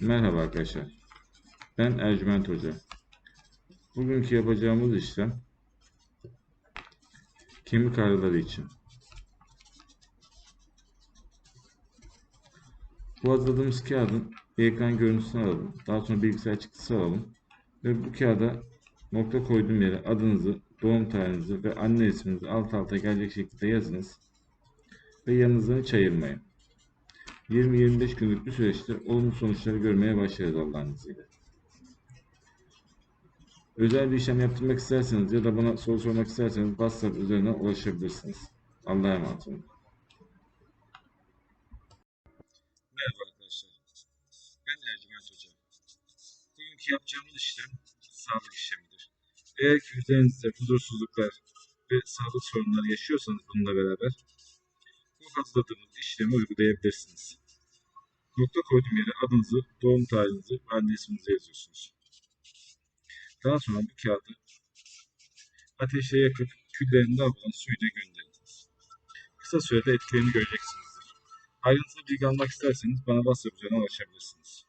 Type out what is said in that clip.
Merhaba arkadaşlar. Ben Ercüment Hoca. Bugünkü yapacağımız işlem kemik ağrıları için. Bu hazırladığımız kağıdın ekran görüntüsünü alalım. Daha sonra bilgisayar çıktısı alalım. Ve bu kağıda nokta koyduğum yere adınızı, doğum tarihinizi ve anne isminizi alt alta gelecek şekilde yazınız. Ve yanınızdan hiç ayırmayın. 20-25 günlük bir süreçte olumlu sonuçları görmeye başlarız Allah'ın izniyle. Özel bir işlem yaptırmak isterseniz ya da bana soru sormak isterseniz WhatsApp üzerinden ulaşabilirsiniz. Allah'a emanet olun. Merhaba arkadaşlar. Ben Ercüment Hoca. Bugünkü yapacağımız işlem sağlık işlemidir. Eğer ki üzerinizde huzursuzluklar ve sağlık sorunları yaşıyorsanız bununla beraber bu hazırladığımız işlemi uygulayabilirsiniz. Nokta koyduğum yere adınızı, doğum tarihinizi ve anne yazıyorsunuz. Daha sonra bu kağıdı ateşe yakıp küllerini alınan suyla gönderiniz. Kısa sürede etkilerini göreceksinizdir. Ayrıntılı bilgi almak isterseniz bana WhatsApp üzerinden ulaşabilirsiniz.